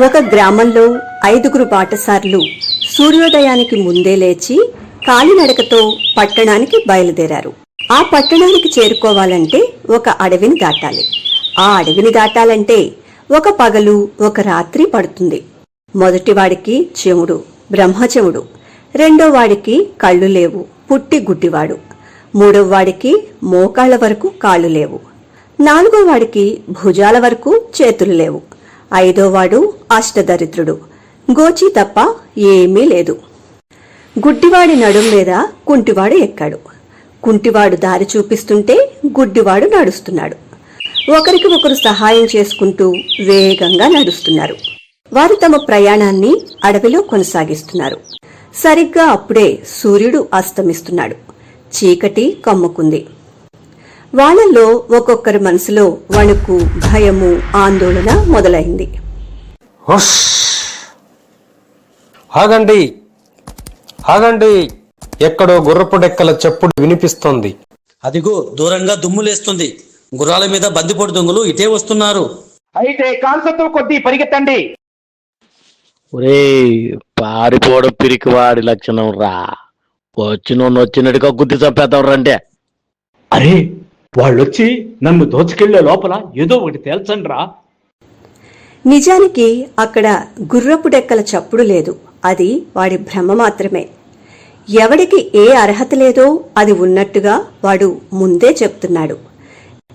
ఒక గ్రామంలో ఐదుగురు బాటసార్లు సూర్యోదయానికి ముందే లేచి కాలినడకతో పట్టణానికి బయలుదేరారు. ఆ పట్టణానికి చేరుకోవాలంటే ఒక అడవిని దాటాలి. ఆ అడవిని దాటాలంటే ఒక పగలు ఒక రాత్రి పడుతుంది. మొదటివాడికి చెవుడు బ్రహ్మచెవుడు రెండో వాడికి కళ్ళు లేవు పుట్టి గుడ్డివాడు. మూడోవాడికి మోకాళ్ళ వరకు కాళ్ళు లేవు. నాలుగో వాడికి భుజాల వరకు చేతులు లేవు. ఐదోవాడు అష్టదరిద్రుడు. గోచి తప్ప ఏమీ లేదు. గుడ్డివాడి నడుం మీద కుంటివాడు ఎక్కాడు. కుంటివాడు దారి చూపిస్తుంటే గుడ్డివాడు నడుస్తున్నాడు. ఒకరికి ఒకరు సహాయం చేసుకుంటూ వేగంగా నడుస్తున్నారు. వారు తమ ప్రయాణాన్ని అడవిలో కొనసాగిస్తున్నారు. సరిగ్గా అప్పుడే సూర్యుడు అస్తమిస్తున్నాడు. చీకటి కమ్ముకుంది. వాళ్ళల్లో ఒక్కొక్కరి మనసులో వణుకు భయము ఆందోళన మొదలైంది. ఆగండి. ఆగండి. ఎక్కడో గుర్రపు డెక్కల చప్పుడు వినిపిస్తోంది. అదిగో దూరంగా దుమ్ములేస్తుంది. గుర్రాల మీద బందిపోటు దొంగలు ఇటే వస్తున్నారు. అయితే కాల్సతో కొద్దీ పరిగెత్తండి. ఒరేయ్ పారిపోవడం పిరికివాడి లక్షణం రా. వచ్చినోళ్ళు వచ్చినట్టుగా గుద్ది చంపేద్దాం రంటే. అరే వాళ్ళొచ్చి నన్ను దోచుకెళ్ళే లోపల ఏదో ఒకటి తేల్చండ్రా. నిజానికి అక్కడ గుర్రపు డెక్కల చప్పుడు లేదు. అది వాడి భ్రమ మాత్రమే. ఎవడికి ఏ అర్హత లేదో అది ఉన్నట్టుగా వాడు ముందే చెప్తున్నాడు.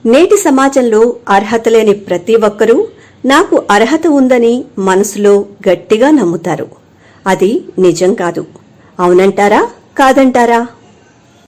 నేటి సమాజంలో అర్హత లేని ప్రతి ఒక్కరూ నాకు అర్హత ఉందని మనసులో గట్టిగా నమ్ముతారు. అది నిజం కాదు. అవునంటారా? కాదంటారా?